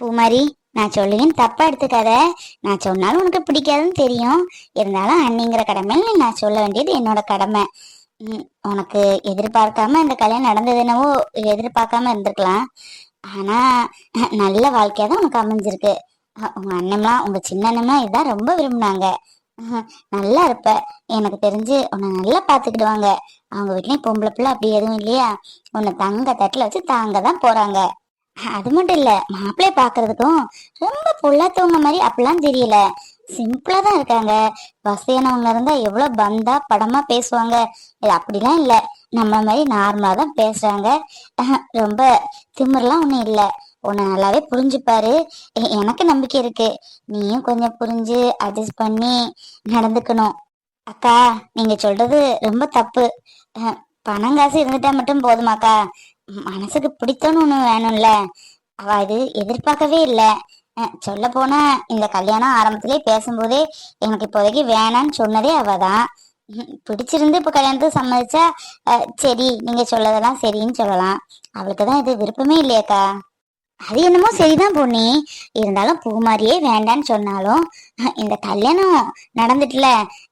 பூமாரி நான் சொல்லுவேன் தப்பா எடுத்துக்காத. நான் சொன்னாலும் உனக்கு பிடிக்காதுன்னு தெரியும். இருந்தாலும் அண்ணிங்கிற கடமையில நான் சொல்ல வேண்டியது என்னோட கடமை. ம், உனக்கு எதிர்பார்க்காம இந்த கல்யாணம் நடந்தது என்னவோ எதிர்பார்க்காம இருந்திருக்கலாம். ஆனா நல்ல வாழ்க்கையா தான் உனக்கு அமைஞ்சிருக்கு. உங்க அண்ணம்லாம் உங்க சின்ன அண்ணம்லாம் இதான் ரொம்ப விரும்பினாங்க. நல்லா இருப்ப. எனக்கு தெரிஞ்சு உன்னை நல்லா பாத்துக்கிடுவாங்க. அவங்க வீட்லயும் பொம்பளை பிள்ளை அப்படி எதுவும் இல்லையா? உன்னை தங்க தட்டுல வச்சு தாங்க தான் போறாங்க. அது மட்டும் இல்ல மாப்பிள்ளைய பாக்குறதுக்கும் ரொம்ப பொல்லாத்தவங்க மாதிரி அப்படிலாம் தெரியல. சிம்பிளா தான் இருக்காங்க. வசதியானவங்க இருந்தா எவ்வளவு பந்தா படமா பேசுவாங்க. இது அப்படிலாம் இல்ல. நம்ம மாதிரி நார்மலா தான் பேசுறாங்க. ரொம்ப திமிரெல்லாம் ஒண்ணும் இல்ல. உன்னை நல்லாவே புரிஞ்சுப்பாரு. எனக்கு நம்பிக்கை இருக்கு. நீயும் கொஞ்சம் புரிஞ்சு அட்ஜஸ்ட் பண்ணி நடந்துக்கணும். அக்கா நீங்க சொல்றது ரொம்ப தப்பு. பணம் காசு இருந்துட்டா மட்டும் போதுமாக்கா. மனசுக்கு பிடித்தோன்னு ஒன்று வேணும்ல. அவ இது எதிர்பார்க்கவே இல்லை. சொல்ல போனா இந்த கல்யாணம் ஆரம்பத்திலே பேசும்போதே எனக்கு இப்போதைக்கு வேணான்னு சொன்னதே அவ தான் பிடிச்சிருந்து இப்போ கல்யாணத்துக்கு சம்மதிச்சா சரி நீங்க சொல்லதெல்லாம் சரின்னு சொல்லலாம். அவளுக்கு தான் இது விருப்பமே இல்லையாக்கா அது என்னமோ சரிதான் பொண்ணி. இருந்தாலும் பூமாரியே வேண்டான்னு சொன்னாலும் இந்த கல்யாணம் நடந்துட்டுல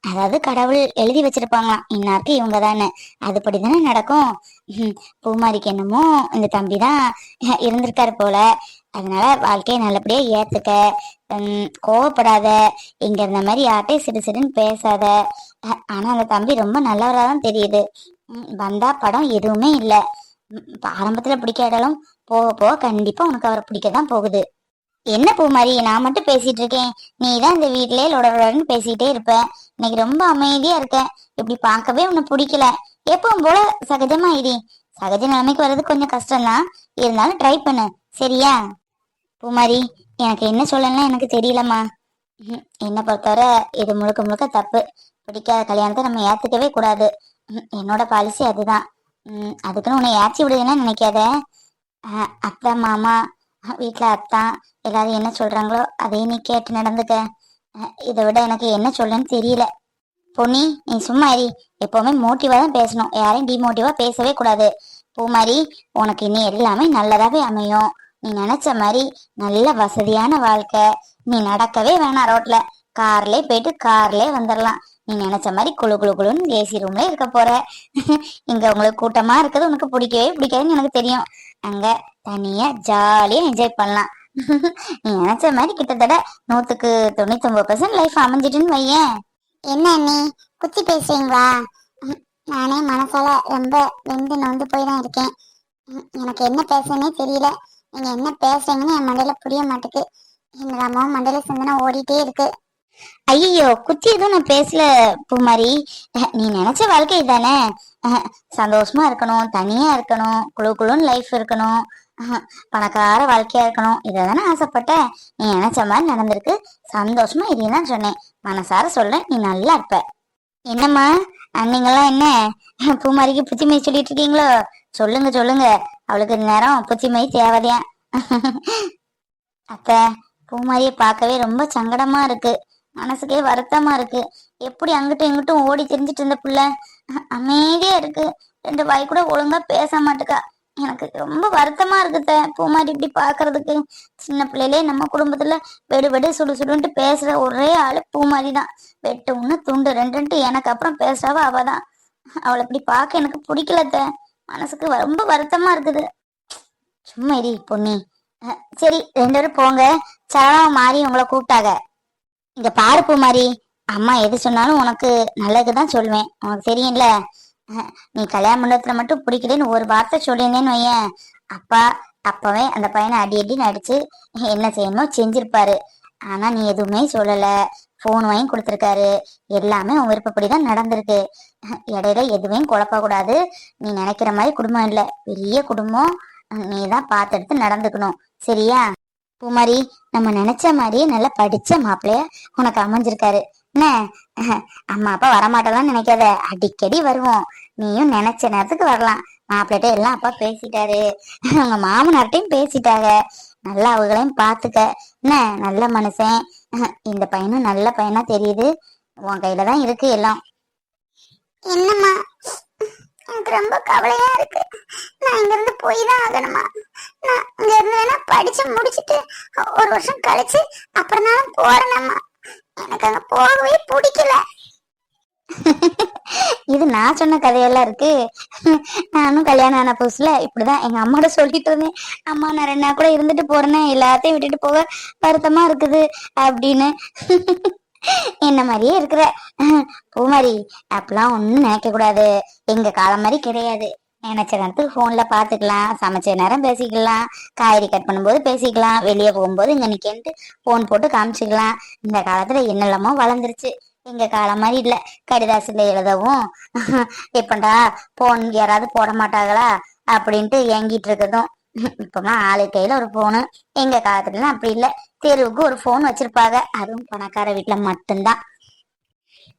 அதாவது கடவுள் எழுதி வச்சிருப்பாங்களாம் இன்னாருக்கு இவங்க தானே அதுபடி தானே நடக்கும் பூமாரிக்கு என்னமோ இந்த தம்பி தான் இருந்திருக்காரு போல. அதனால வாழ்க்கையை நல்லபடியா ஏத்துக்க. உம், கோவப்படாத. இங்க இருந்த மாதிரி யார்ட்டையும் சிடு சிடுன்னு பேசாத. ஆனா அந்த தம்பி ரொம்ப நல்லவரா தான் தெரியுது வந்தா படம் எதுவுமே இல்லை. ஆரம்பத்துல பிடிக்காட்டாலும் போக போக கண்டிப்பா உனக்கு அவரை பிடிக்க தான் போகுது. என்ன பூமாரி நான் மட்டும் பேசிட்டு இருக்கேன். நீ தான் இந்த வீட்லயே லொடலொடன்னு பேசிட்டே இருப்ப. இன்னைக்கு ரொம்ப அமைதியா இருக்க. இப்படி பார்க்கவே உன்னை பிடிக்கல. எப்பவும் போல சகஜமா இரு சகஜ நிலைமைக்கு வர்றது கொஞ்சம் கஷ்டம்தான். இருந்தாலும் ட்ரை பண்ணு. சரியா? பூமாரி எனக்கு என்ன சொல்லலாம் எனக்கு தெரியலம்மா. என்னை பொறுத்தவரை இது முழுக்க முழுக்க தப்பு. பிடிக்காத கல்யாணத்தை நம்ம ஏத்துக்கவே கூடாது. ம், என்னோட பாலிசி அதுதான். அதுக்குன்னு உன்னை ஏற்றி விடுதுன்னு நினைக்காத. அத்தை மாமா வீட்டில் வீட்ல அத்தான் எல்லாரும் என்ன சொல்றாங்களோ அதையும் நீ கேட்டு நடந்துக்க. இதை விட எனக்கு என்ன சொல்லன்னு தெரியல. பொன்னி நீ சும்மா இரு. எப்பவுமே மோட்டிவா தான் பேசணும். யாரையும் டிமோட்டிவா பேசவே கூடாது. பூமாரி உனக்கு இனி எல்லாமே நல்லதாவே அமையும். நீ நினைச்ச மாதிரி நல்ல வசதியான வாழ்க்கை. நீ நடக்கவே வேணாம் ரோட்ல. கார்லயே போயிட்டு கார்லயே வந்துடலாம் நீ நினைச்ச மாதிரி குளு குளு குளுன்னு ஏசி ரூம்ல இருக்க போற. இங்க உங்களுக்கு கூட்டமா இருக்கிறது உனக்கு பிடிக்கவே பிடிக்காதுன்னு எனக்கு தெரியும். அங்க தனியா ஜாலியா என்ஜாய் பண்ணலாம். நீ நினைச்ச மாதிரி கிட்டத்தட்ட நூத்துக்கு தொண்ணூத்தி ஒன்பது பர்சன்ட் லைஃப் அமைஞ்சிட்டுன்னு வையேன். என்ன அண்ணி? குத்தி பேசுறீங்களா? ம், நானே மனசால ரொம்ப வெந்து நொந்து போய் தான் இருக்கேன். எனக்கு என்ன பேசுறேனே தெரியல. நீங்க என்ன பேசுறீங்கன்னு என் மண்டையில புரிய மாட்டுக்கு. என்னடாமோ மண்டையில சிந்தனை ஓடிட்டே இருக்கு. ஐயோ குத்தி எதுவும் நான் பேசல பூமாரி. நீ நினைச்ச வாழ்க்கை அஹ், சந்தோஷமா இருக்கணும் தனியா இருக்கணும் குழு குழுன்னு லைஃப் இருக்கணும். பணக்கார வாழ்க்கையா இருக்கணும். இதானே ஆசைப்பட்ட. நீ நினைச்ச மாதிரி நடந்திருக்கு. சந்தோஷமா இதுதான் சொன்னேன். மனசார சொல்றேன் நீ நல்லா இருப்ப. என்னம்மா? அன்னைங்கெல்லாம் என்ன? பூமாரிக்கு புத்திமை சொல்லிட்டு இருக்கீங்களோ? சொல்லுங்க சொல்லுங்க. அவளுக்கு நேரம் புத்திமை தேவதையா அத்த பூமாரியை பார்க்கவே ரொம்ப சங்கடமா இருக்கு. மனசுக்கே வருத்தமா இருக்கு. எப்படி அங்கிட்டும் இங்கிட்டும் ஓடி தெரிஞ்சிட்டு இருந்த புள்ள? அமைதியா இருக்கு. ரெண்டு வாய் கூட ஒழுங்கா பேச மாட்டுக்கா. எனக்கு ரொம்ப வருத்தமா இருக்குத பூமாரி இப்படி பாக்குறதுக்கு. சின்ன பிள்ளையிலே நம்ம குடும்பத்துல வெடு வெடு சுடு சுடுன்ட்டு பேசுற ஒரே ஆளு பூமாரி தான் வெட்டு ஒண்ணு துண்டு ரெண்டுன்ட்டு எனக்கு அப்புறம் பேசுறவ அவ தான் அவளை இப்படி பார்க்க எனக்கு பிடிக்கலத்த. மனசுக்கு ரொம்ப வருத்தமா இருக்குது. சும்மா இரு பொன்னி. சரி ரெண்டு பேரும் போங்க. சரணம் மாறி உங்களை கூப்பிட்டாங்க. இங்க பாரு பூமாரி. அம்மா எது சொன்னாலும் உனக்கு நல்லது தான் சொல்லுவேன் உனக்கு தெரியும்ல? நீ கல்யாண மண்டபத்துல மட்டும் பிடிக்கலன்னு ஒரு வார்த்தை சொல்லியிருந்தேன்னு வையேன். அப்பா அப்பவே அந்த பையனை அடி அடின்னு அடிச்சு என்ன செய்யணுமோ செஞ்சிருப்பாரு. ஆனா நீ எதுவுமே சொல்லல. போன் வாங்கி கொடுத்துருக்காரு. எல்லாமே உன் விருப்பப்படி தான் நடந்திருக்கு. இடையில எதுவும் குழப்பக்கூடாது. நீ நினைக்கிற மாதிரி குடும்பம் இல்லை. பெரிய குடும்பம். நீ தான் பார்த்து நடந்துக்கணும். சரியா? பூமாரி நம்ம நினைச்ச மாதிரியே நல்லா படிச்ச மாப்பிள்ளைய உனக்கு அமைஞ்சிருக்காரு. என்ன? அஹ், அம்மா அப்பா வரமாட்டலாம் நினைக்காத. அடிக்கடி வருவோம். நீயும் நினைச்ச நேரத்துக்கு வரலாம். மாப்பிள்ளைகிட்ட எல்லாம் அப்பா பேசிட்டாரு. உங்க மாமனார்ட்டையும் பேசிட்டாங்க. நல்லா அவங்களையும் பாத்துக்க. என்ன? நல்ல மனுஷன். இந்த பையனும் நல்ல பையனா தெரியுது. உன் கையில தான் இருக்கு எல்லாம். என்னம்மா? எனக்கு ரொம்ப கவலையா இருக்கு. நான் இங்க இருந்து போய் தான் ஆகணுமா நான் இங்க இருந்து வேணா படிச்சு முடிச்சிட்டு ஒரு வருஷம் கழிச்சு அப்புறம் தான் போறேனம்மா. எனக்கு அங்க போகவே பிடிக்கல. இது நான் சொன்ன கதையெல்லாம் இருக்கு. நானும் கல்யாணம் ஆன புதுசுல இப்படிதான் எங்க அம்மாட்ட சொல்லிட்டு இருந்தேன். அம்மா நான் ரெண்டு நாள் கூட இருந்துட்டு போறேனே எல்லாத்தையும் விட்டுட்டு போக வருத்தமா இருக்குது அப்படின்னு. என்ன மாதிரியே இருக்கிற. பூமாரி அப்பெல்லாம் ஒண்ணும் நினைக்க கூடாது. எங்க காலம் மாதிரி கிடையாது. நினைச்ச நேரத்துக்கு ஃபோன்ல பாத்துக்கலாம் சமைச்ச நேரம் பேசிக்கலாம் காய்கறி கட் பண்ணும்போது பேசிக்கலாம் வெளியே போகும்போது இங்க நிக்கன்ட்டு ஃபோன் போட்டு காமிச்சுக்கலாம். இந்த காலத்துல என்னெல்லாமோ வளர்ந்துருச்சு. எங்க காலம் மாதிரி இல்ல. கடிதாசில எழுதவும் எப்பண்டா போன் யாராவது போட மாட்டாங்களா? அப்படின்ட்டு ஏங்கிட்டு இருக்கதும். இப்பெல்லாம் ஆளு கையில ஒரு போனு எங்க காலத்துலலாம் அப்படி இல்ல. தெருவுக்கு ஒரு போன் வச்சிருப்பாங்க. அதுவும் பணக்கார வீட்டுல மட்டும்தான்.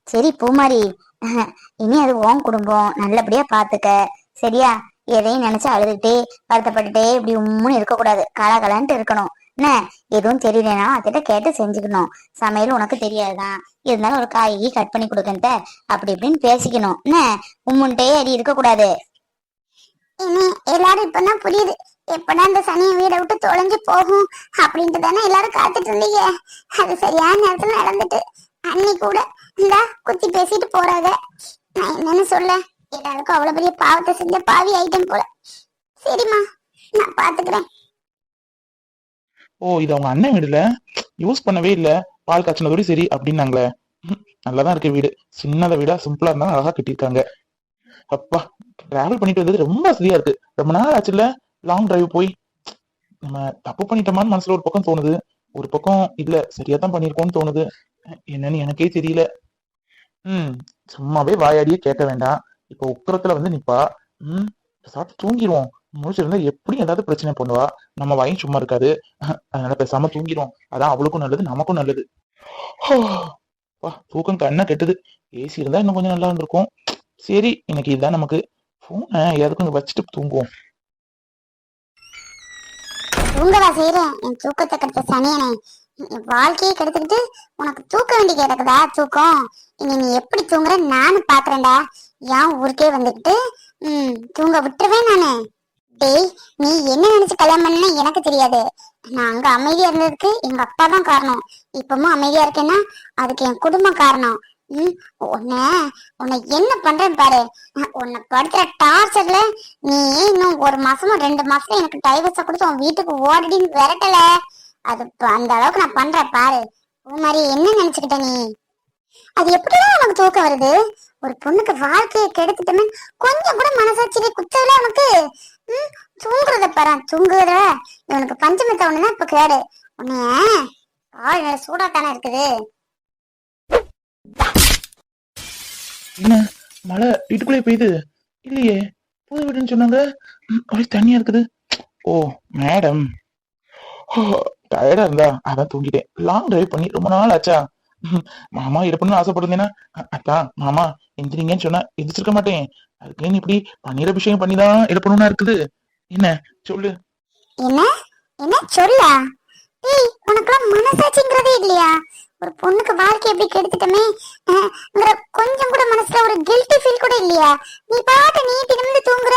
சரி பூமாரி. இனி அது உன் குடும்பம். நல்லபடியா பாத்துக்க. சரியா? எதையும் நினைச்சு அழுதுகிட்டே வருத்தப்பட்டுட்டே இப்படி உம்முன்னு இருக்கக்கூடாது. கலகலன்ட்டு இருக்கணும். என்ன? எதுவும் தெரியலனா அதுகிட்ட கேட்டு செஞ்சுக்கணும். சமையல் உனக்கு தெரியாதுதான் இருந்தாலும் ஒரு காய்கறி கட் பண்ணி கொடுக்கன்ட்ட. அப்படி இப்படின்னு பேசிக்கணும். என்ன? உம்முன்ட்டே அடி இருக்கக்கூடாது. இனி எல்லாரும் இப்பதான் புரியுது. எப்படா இந்த சனியை வீடை விட்டு தொலைஞ்சு போகும்? அப்படின்ட்டு தானே எல்லாரும் காத்துட்டு இருந்தீங்க. அது சரியான நேரத்துல நடந்துட்டு. அன்னி கூட இந்தா குத்தி பேசிட்டு போறாங்க. நான் என்னன்னு சொல்ல? எல்லாருக்கும் அவ்வளவு பெரிய பாவத்தை செஞ்ச பாவி ஐட்டம் போல. சரிம்மா நான் பாத்துக்கிறேன். ஓ இது அவங்க அண்ணன் வீடுல? யூஸ் பண்ணவே இல்ல. பால் காய்ச்சினதோட சரி அப்படின்னாங்களே. நல்லாதான் இருக்கு வீடு. சின்னத வீடா சிம்பிளா இருந்தாலும் அழகா கட்டியிருக்காங்க. அப்பா டிராவல் பண்ணிட்டு வந்தது ரொம்ப வசதியா இருக்கு. ரொம்ப நாள் ஆச்சுல்ல? லாங் டிரைவ் போய். நம்ம தப்பு பண்ணிட்டோமான்னு மனசுல ஒரு பக்கம் தோணுது. ஒரு பக்கம் இல்ல சரியா தான் பண்ணிருக்கோம்னு தோணுது. என்னன்னு எனக்கே தெரியல. ம் சும்மாவே வாயாடியே கேட்க வேண்டாம். இப்ப உக்கரத்துல வந்து நிப்பா உம் சாப்பிட்டு தூங்கிடுவோம் முடிச்சிருந்தா எப்படி ஏதாவது பிரச்சனை பண்ணுவா? நம்ம வாயும் சும்மா இருக்காது. அதனால பேசாம தூங்கிடுவோம் அதான் அவளுக்கும் நல்லது நமக்கும் நல்லது. வா தூக்கம் கண்ணை கெட்டுது. ஏசி இருந்தா இன்னும் கொஞ்சம் நல்லா இருந்திருக்கும். சரி இன்னைக்கு இதுதான் நமக்கு. போனை எதுக்கும் வச்சுட்டு தூங்குவோம். தூங்கவா செய்யறேன் என் தூக்கத்தை கெடுத்த சனியனே என் வாழ்க்கையை கெடுத்துக்கிட்டு உனக்கு தூக்க வேண்டி கிடக்குதா? தூக்கம். இனி நீ எப்படி தூங்குற? நானும் பாக்குறேன்டா. ஏன் ஊருக்கே வந்துக்கிட்டு ம் தூங்க விட்டுருவேன் நானு. டேய் நீ என்ன நினைச்சு கல்யாணம் பண்ண எனக்கு தெரியாது. நான் அங்க அமைதியா இருந்ததுக்கு எங்க அப்பா தான் காரணம். இப்பவும் அமைதியா இருக்கேன்னா அதுக்கு என் குடும்பம் காரணம். ம் உன்னை உன்னை என்ன பண்றேன் பாரு. உன்னை படுத்துற டார்ச்சர்ல நீ இன்னும் ஒரு மாசமும் ரெண்டு மாசம் எனக்கு டைவர்ஸ கொடுத்து உன் வீட்டுக்கு ஓடிடின்னு விரட்டல. அது அந்த அளவுக்கு நான் பண்றேன் பாரு. உன் மாதிரி என்ன நினைச்சுக்கிட்ட நீ? அது எப்படிதான் உனக்கு தூக்கம் வருது? ஒரு பொண்ணுக்கு வாழ்க்கையை கெடுத்துட்டமே கொஞ்சம் கூட மனசாட்சியிலே குத்தல உனக்கு? ம், தூங்குறத பாரு தூங்குறத. இவனுக்கு பஞ்சமத்தை ஒண்ணுதான் இப்ப கேடு உன்னைய ஆள் நல்ல சூடா தானே இருக்குது. என்ன? மழை வீட்டுக்குள்ளே பெய்யுது. இல்லையே புது வீடுன்னு சொன்னாங்க. ஒரே தண்ணியா இருக்குது. Oh madam. டயர்டா இருந்தா அதான் தூங்கிட்டேன். லாங் டிரைவ் பண்ணி ரொம்ப நாள் ஆச்சா? மாமா இருப்பணும்னு ஆசைப்படுறேன்னா அத்தான் மாமா எந்திரிங்கன்னு சொன்னா எந்திரிச்சிருக்க மாட்டேன். அதுக்கு இப்படி பன்னீர் அபிஷேகம் பண்ணிதான் எடுப்பணும்னா இருக்குது. என்ன? சொல்லு. என்ன? என்ன? சொல்லா. ஏய் உனக்குலாம் மனசாட்சிங்கிறதே இல்லையா? ஒரு பொண்ணுக்கு வாழ்க்கை எப்படி கெடுத்துட்டமே? கொஞ்சம் கூட மனசுல ஒரு கில்ட்டி ஃபீல் கூட இல்லையா? நீ பாட்டு நீட்டி நிமிந்து தூங்குற?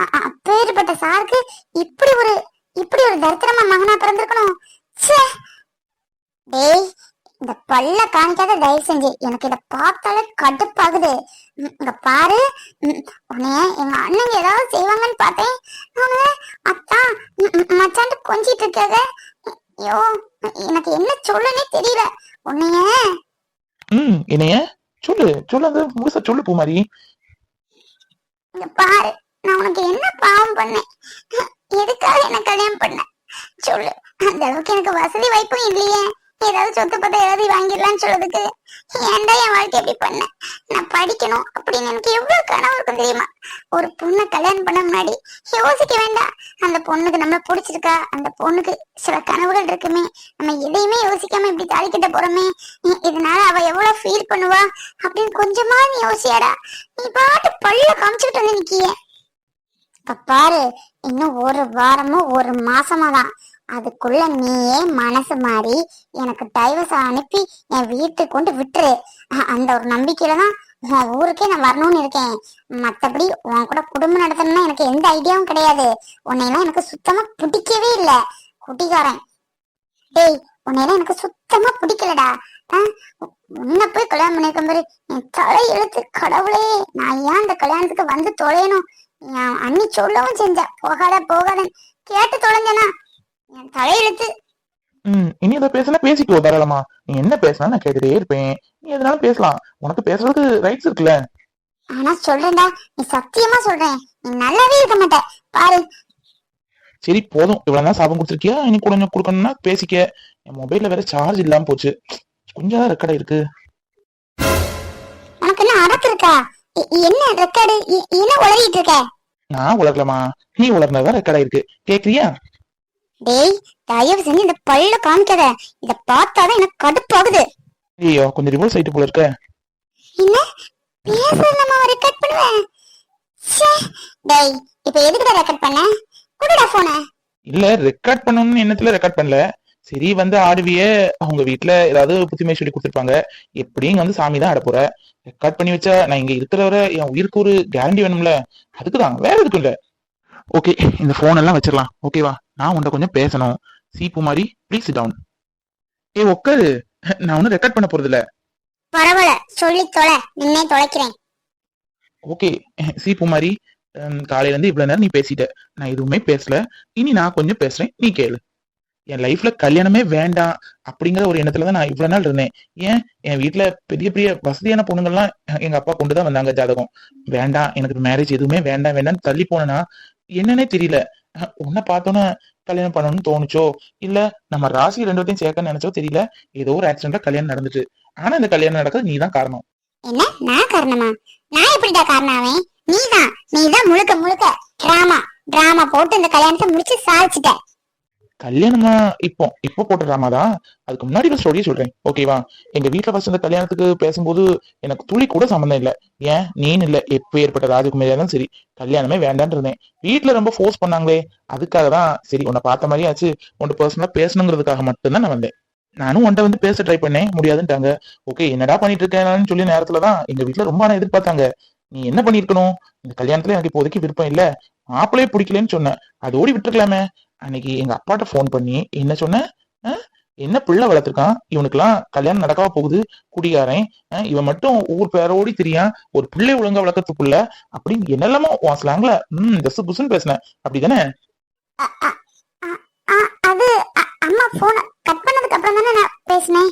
அ- அப்பேற்பட்ட சாருக்கு இப்படி ஒரு இப்படி ஒரு தரித்திரமா மகனா பிறந்திருக்கணும். ச்சே. டேய் இந்த பல்ல காமிக்காத தயவு செஞ்சு எனக்கு இத பார்த்தாலே கடுப்பாகுது. இங்க பாரு. உன்னைய எங்க அண்ணங்க ஏதாவது செய்வாங்கன்னு பார்த்தேன். ம், ம், மச்சான்ட்டு கொஞ்சிட்டு இருக்காத ஐயோ எனக்கு என்ன சொல்லனே தெரியல. உன்னைய. ம் என்னைய? சொல்லு சொல்லு முழுசா சொல்லு பூமாரி. இங்க பாரு. நான் உனக்கு என்ன பாவம் பண்ணேன்? எதுக்காக என்ன கல்யாணம் பண்ண? சொல்லு. அந்த அளவுக்கு எனக்கு வசதி வாய்ப்பும் இல்லையே. ஏதாவது சொத்து பத்த எழுதி வாங்கிடலாம்னு சொல்றதுக்கு ஏன்டா என் வாழ்க்கை எப்படி பண்ண? நான் படிக்கணும் அப்படின்னு எனக்கு எவ்வளவு கனவு இருக்கும் தெரியுமா? ஒரு பொண்ணை கல்யாணம் பண்ண முன்னாடி யோசிக்க வேண்டாம். அந்த பொண்ணுக்கு நம்மள பிடிச்சிருக்கா? அந்த பொண்ணுக்கு சில கனவுகள் இருக்குமே. நம்ம எதையுமே யோசிக்காம இப்படி தாளிக்கிட்ட போறோமே. இதனால அவ எவ்வளவு ஃபீல் பண்ணுவா? அப்படின்னு கொஞ்சமா நீ யோசியாடா. நீ பாட்டு பல்ல காமிச்சுக்கிட்டு வந்து நிக்கிய. இப்ப பாரு இன்னும் ஒரு வாரமோ ஒரு மாசமா தான் அதுக்குள்ள நீயே மனசு மாறி எனக்கு டைவர்ஸ் அனுப்பி என் வீட்டுக்கு கொண்டு விட்டுரு. அந்த ஒரு நம்பிக்கையில தான் உன் ஊருக்கே நான் வரணும்னு இருக்கேன். மற்றபடி உன் கூட குடும்பம் நடத்தணும்னா எனக்கு எந்த ஐடியாவும் கிடையாது. உன்னையெல்லாம் எனக்கு சுத்தமா பிடிக்கவே இல்லை. குட்டிக்காரன். டேய் உன்னையெல்லாம் எனக்கு சுத்தமா பிடிக்கலடா. ஆ? உன்னை போய் கல்யாணம் பண்ணிருக்க மாதிரி என் தலை எழுத்து கடவுளே. நான் ஏன் அந்த கல்யாணத்துக்கு வந்து தொலையணும்? என் அண்ணி சொல்லவும் செஞ்ச போகாத போகாதன்னு கேட்டு தொலைஞ்சனா? என் தலையெழுத்து. ம் இனி அதை பேசினா பேசிக்கோ தாராளமா. நீ என்ன பேசினா நான் கேட்டுட்டே இருப்பேன். நீ எதனாலும் பேசலாம். உனக்கு பேசுறதுக்கு ரைட்ஸ் இருக்குல்ல. ஆனா சொல்றேன்டா நீ சத்தியமா சொல்றேன். நீ நல்லாவே இருக்க மாட்ட. பாரு. சரி போதும். இவ்வளவு நேரம் சாபம் கொடுத்துருக்கியா? இனி கொஞ்சம் கொடுக்கணும்னா பேசிக்க. என் மொபைல்ல வேற சார்ஜ் இல்லாம போச்சு. கொஞ்சம் தான் ரெக்கார்ட் இருக்கு. உனக்கு என்ன அடக்கு இருக்கா? என்ன ரெக்கார்டு என்ன உளறிட்டு இருக்க? நான் உலகலாமா நீ உலர்னதான் ரெக்கார்ட் ஆயிருக்கு. கேக்குறியா? டேய் தயவு செஞ்சு இந்த பல்ல காமிக்காத. இத பார்த்தாதான் எனக்கு கடுப்பாகுது. ஐயோ கொஞ்சம் ரிவர்ஸ் ஆயிட்டு போல இருக்க. என்ன? பேசுறது நம்ம ரெக்கார்ட் பண்ணுவேன். ச்சே. டேய் இப்ப எதுக்குடா ரெக்கார்ட் பண்ண? குடுடா போன இல்ல ரெக்கார்ட் பண்ணணும்னு எண்ணத்துல ரெக்கார்ட் பண்ணல. சரி வந்து ஆடுவிய அவங்க வீட்ல ஏதாவது புத்திமை சொல்லி கொடுத்துருப்பாங்க. எப்படியும் வந்து சாமி தான் ஆட போற. ரெக்கார்ட் பண்ணி வச்சா நான் இங்க இருக்கிற வரை என் உயிருக்கு ஒரு கேரண்டி வேணும்ல. அதுக்குதான் வேற எதுக்கும் இல்ல. ஓகே இந்த போன் எல்லாம் வச்சிடலாம். ஓகேவா நான் உன்கிட்ட கொஞ்சம் பேசணும். சீப்பு மாதிரி ப்ளீஸ் டவுன் ஏ உட்காரு நான் ஒன்னும் ரெக்கார்ட் பண்ண போறது இல்ல. பரவாயில்ல. சொல்லி தொலை. நின்னே தொலைக்கிறேன். ஓகே சீப்பு மாதிரி காலையில இருந்து இவ்வளவு நேரம் நீ பேசிட்ட. நான் எதுவுமே பேசல. இனி நான் கொஞ்சம் பேசுறேன். நீ கேளு. என் லைஃப்ல கல்யாணமே வேண்டாம் அப்படிங்கிற ஒரு எண்ணத்துல தான் நான் இவ்வளவு நாள் இருந்தேன். ஏன்? என் வீட்ல பெரிய பெரிய வசதியான பொண்ணுங்கள்லாம் எங்க அப்பா கொண்டு தான் வந்தாங்க ஜாதகம். வேண்டாம். எனக்கு மேரேஜ் எதுவுமே வேண்டாம் வேண்டாம்னு தள்ளி போனேன்னா என்னன்னே தெரியல. உன்னை பார்த்தோன்னே கல்யாணம் பண்ணணும்னு தோணுச்சோ? இல்ல நம்ம ராசி ரெண்டுத்தையும் சேர்க்க நினைச்சோ தெரியல. ஏதோ ஒரு ஆக்சிடென்ட்ல கல்யாணம் நடந்துட்டு. ஆனா இந்த கல்யாணம் நடக்கிறது நீ தான் காரணம். என்ன? நான் காரணமா? நான் எப்படிடா காரணாவேன் நீதான். நீதான் முழுக்க முழுக்க டிராமா டிராமா போட்டு இந்த கல்யாணத்தை முடிச்சு சாதிச்சிட்ட. கல்யாணமா இப்போ இப்போ போட்டுறாமா தான். அதுக்கு முன்னாடி ஒரு ஸ்டோரியே சொல்றேன். ஓகேவா எங்க வீட்டுல ஃபர்ஸ்ட் இந்த கல்யாணத்துக்கு பேசும்போது எனக்கு துளி கூட சம்மந்தம் இல்லை. ஏன்? நீன்னு இல்ல. எப்போ ஏற்பட்ட ராஜகுமாரியா தான் சரி. கல்யாணமே வேண்டான்னு இருந்தேன். வீட்டுல ரொம்ப ஃபோர்ஸ் பண்ணாங்களே. அதுக்காக தான் சரி உன்னை பார்த்த மாதிரியே ஆச்சு. உன்ட்டு பர்சனலா பேசணுங்கிறதுக்காக மட்டும்தான் நான் வந்தேன். நானும் உன்ட்ட வந்து பேச ட்ரை பண்ணேன். முடியாதுன்ட்டாங்க. ஓகே என்னடா பண்ணிட்டு இருக்கேன்னு சொல்லி நேரத்துல தான் எங்க வீட்டுல ரொம்ப நான் எதிர்பார்த்தாங்க. நீ என்ன பண்ணிருக்கணும் இந்த கல்யாணத்துல எனக்கு இப்போதைக்கு விருப்பம் இல்ல. மாப்பிளையே பிடிக்கலன்னு சொன்னேன். ஓடி விட்டுருக்கலாமே. அன்னைக்கு எங்க அப்பாட்ட ஃபோன் பண்ணி என்ன சொன்ன? அஹ், என்ன பிள்ளை வளர்த்துருக்கான்? இவனுக்குலாம் கல்யாணம் நடக்கவா போகுது? குடிகாரன். அஹ், இவன் மட்டும் ஊர் பேரோடி தெரியான் ஒரு பிள்ளை ஒழுங்கா வளர்க்கறதுக்குள்ள? அப்படின்னு என்னெல்லாமோ உன் ஸ்லாங்ல ம் தசு புசுன்னு பேசினேன். அப்படிதானே? அது அம்மா போன கட் பண்ணதுக்கு அப்புறம் தானே நான் பேசினேன்?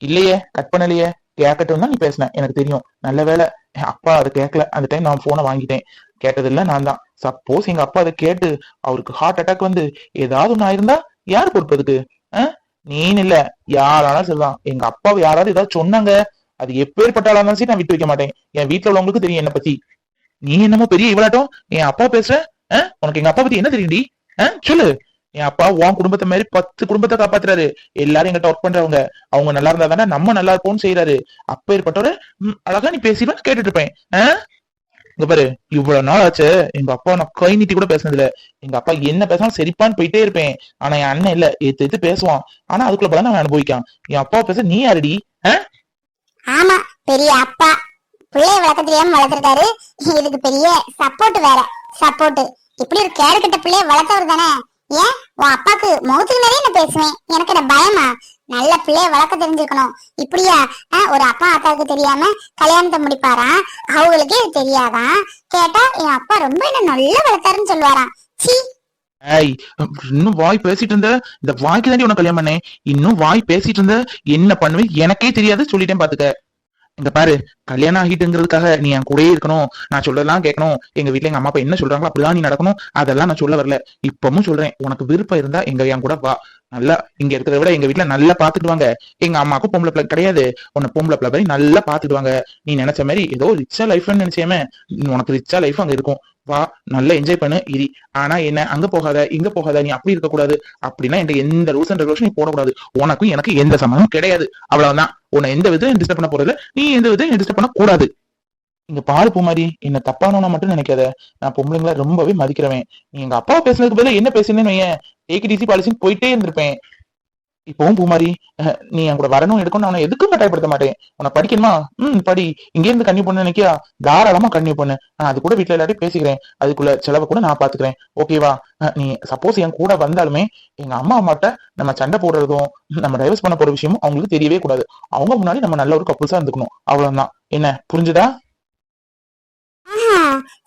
இல்லையே கட் பண்ணலையே. கேட்கட்டும் தான் நீ பேசின. எனக்கு தெரியும். நல்ல வேலை என் அப்பா அதை கேட்கல அந்த டைம் நான் போனை வாங்கிட்டேன். கேட்டதில்ல நான் தான். சப்போஸ் எங்க அப்பா அதை கேட்டு அவருக்கு ஹார்ட் அட்டாக் வந்து ஏதாவது ஒண்ணு ஆயிருந்தா யார் பொறுப்பதுக்கு நீன் இல்ல. யாராலும் சரிதான் எங்க அப்பாவை யாராவது ஏதாவது சொன்னாங்க அது எப்பேற்பட்டாலும் இருந்தாலும் சரி நான் விட்டு வைக்க மாட்டேன். என் வீட்டுல உள்ளவங்களுக்கு தெரியும் என்ன பத்தி. நீ என்னமோ பெரிய இவ்வளாட்டம் என் அப்பா பேசுற உனக்கு எங்க அப்பா பத்தி என்ன தெரியும்டி? சொல்லு. என் அப்பா உன் குடும்பத்தை மாதிரி பத்து குடும்பத்தை காப்பாத்துறாரு. எல்லாரும் எங்கிட்ட ஒர்க் பண்றவங்க. அவங்க நல்லா இருந்தா தானே நம்ம நல்லா இருப்போம்னு செய்யறாரு அப்ப ஏற்பட்டவரு அழகா நீ பேசிடுவேன் கேட்டுட்டு இருப்பேன் ஆ? இங்க பாரு இவ்வளவு நாள் ஆச்சு. எங்க அப்பா நான் கை நீட்டி கூட பேசினது இல்ல எங்க அப்பா என்ன பேசினாலும் சரிப்பான்னு போயிட்டே இருப்பேன். ஆனா என் அண்ணன் இல்ல. எத்து எத்து பேசுவான். ஆனா அதுக்குள்ள பலன் அவன் அனுபவிக்கான். என் அப்பா பேச நீ யாரடி? ஆமா பெரிய அப்பா. பிள்ளைய வளர்க்க தெரியாம வளர்த்துருக்காரு. இதுக்கு பெரிய சப்போர்ட் வேற. சப்போர்ட் இப்படி ஒரு கேடு கட்ட பிள்ளைய வளர்த்தவர் தானே. ஏன்? உன் அப்பாக்கு முகத்துக்கு மேலே நான் பேசுவேன் எனக்கு என்ன பயமா? நல்ல பிள்ளைய வளர்க்க தெரிஞ்சுக்கணும். இப்படியா? ஒரு அப்பா அத்தாவுக்கு தெரியாம கல்யாணத்தை முடிப்பாராம் அவங்களுக்கே இது தெரியாதான் கேட்டா என் அப்பா ரொம்ப என்ன நல்லா வளர்த்தாருன்னு சொல்லுவாராம். சீ. ஏய் இன்னும் வாய் பேசிட்டு இருந்த? இந்த வாய்க்கு தாண்டி உனக்கு கல்யாணம் பண்ணேன். இன்னும் வாய் பேசிட்டு இருந்த? என்ன பண்ணுவேன் எனக்கே தெரியாது. சொல்லிட்டேன் பாத்துக்க. இந்த பாரு கல்யாணம் ஆகிட்டுங்கிறதுக்காக நீ என் கூடயே இருக்கணும். நான் சொல்லலாம் கேட்கணும். எங்க வீட்டுல எங்க அம்மா அப்பா என்ன சொல்றாங்களோ அப்படிதான் நீ நடக்கணும். அதெல்லாம் நான் சொல்ல வரல. இப்பவும் சொல்றேன். உனக்கு விருப்பம் இருந்தா எங்க என் கூட வா. நல்லா இங்க இருக்கிறத விட எங்க வீட்ல நல்லா பாத்துக்குவாங்க எங்க அம்மாக்கும் பொம்பளை பிள்ளை கிடையாது. உன்னை பொம்பளை பிள்ளை மாதிரி நல்லா பாத்துக்குவாங்க நீ நினைச்ச மாதிரி ஏதோ ரிச்சா லைஃப்னு நினைச்சேமே. உனக்கு ரிச்சா லைஃப் அங்க இருக்கும். வா நல்லா என்ஜாய் பண்ணு இரி. ஆனா என்ன அங்க போகாத இங்க போகாத நீ அப்படி இருக்க கூடாது அப்படின்னா என்கிட்ட எந்த ரூல்ஸ் அண்ட் ரெகுலேஷன் நீ போடக்கூடாது. உனக்கும் எனக்கு எந்த சம்மந்தமும் கிடையாது. அவ்வளவுதான். உன்னை எந்த விதம் டிஸ்டர்ப் பண்ண போறது நீ எந்த விதம் டிஸ்டர்ப் பண்ண கூடாது. இங்க பாரு பூமாரி என்ன தப்பானவனா மட்டும் நினைக்காத. நான் பொம்பளைங்களை ரொம்பவே மதிக்கிறவன். நீ எங்க அப்பா பேசுனதுக்கு பதிலா என்ன பேசுனேன்னு வையேன். ஏகேடிசி பாலிசின்னு போயிட்டே இருந்திருப்பேன். இப்பவும் பூமாரி நீ என் கூட வரணும் எடுக்கணும் அவனை உன்னை எதுக்கும் கட்டாயப்படுத்த மாட்டேன். உன்னை படிக்கணுமா? ம் படி. இங்க இருந்து கண்ணி பொண்ணு நினைக்கியா? தாராளமா கண்ணி பொண்ணு. நான் அது கூட வீட்டுல எல்லாத்தையும் பேசிக்கிறேன். அதுக்குள்ள செலவை கூட நான் பாத்துக்கிறேன். ஓகேவா நீ சப்போஸ் என் கூட வந்தாலுமே எங்க அம்மா அம்மாட்ட நம்ம சண்டை போடுறதும் நம்ம டைவர்ஸ் பண்ண போற விஷயமும் அவங்களுக்கு தெரியவே கூடாது. அவங்க முன்னாடி நம்ம நல்ல ஒரு கப்புள்ஸா இருந்துக்கணும். அவ்வளவுதான். என்ன? புரிஞ்சுதா?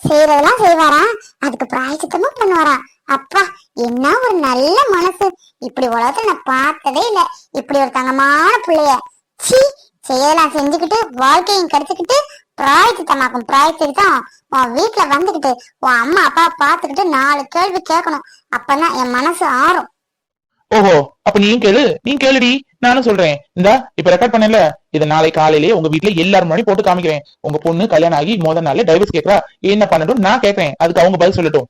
செய்யறதெல்லாம் செய்வாரா? அதுக்கு பிராயச்சித்தமும் பண்ணுவாரா? அப்பா என்ன ஒரு நல்ல மனசு. இப்படி உலகத்துல நான் பார்த்ததே இல்ல. இப்படி ஒரு தங்கமான பிள்ளைய. சீ செய்யலாம் செஞ்சுக்கிட்டு வாழ்க்கையும் கெடுத்துக்கிட்டு பிராயச்சித்தமாக்கும். பிராயச்சித்தம் உன் வீட்டுல வந்துகிட்டு உன் அம்மா அப்பா பாத்துக்கிட்டு நாலு கேள்வி கேட்கணும். அப்பதான் என் மனசு ஆறும். ஓஹோ அப்ப நீயும் கேளு. நீ கேளுடி. நானும் சொல்றேன். இந்த இப்ப ரெக்கார்ட் பண்ணல இதை நாளை காலையிலேயே உங்க வீட்டுல எல்லாரும் முன்னாடி போட்டு காமிக்கிறேன். உங்க பொண்ணு கல்யாணம் ஆகி மோத நாளே டைவர்ஸ் கேக்குறா. என்ன பண்ணட்டும் நான் கேக்குறேன். அதுக்கு அவங்க பதில் சொல்லட்டும்.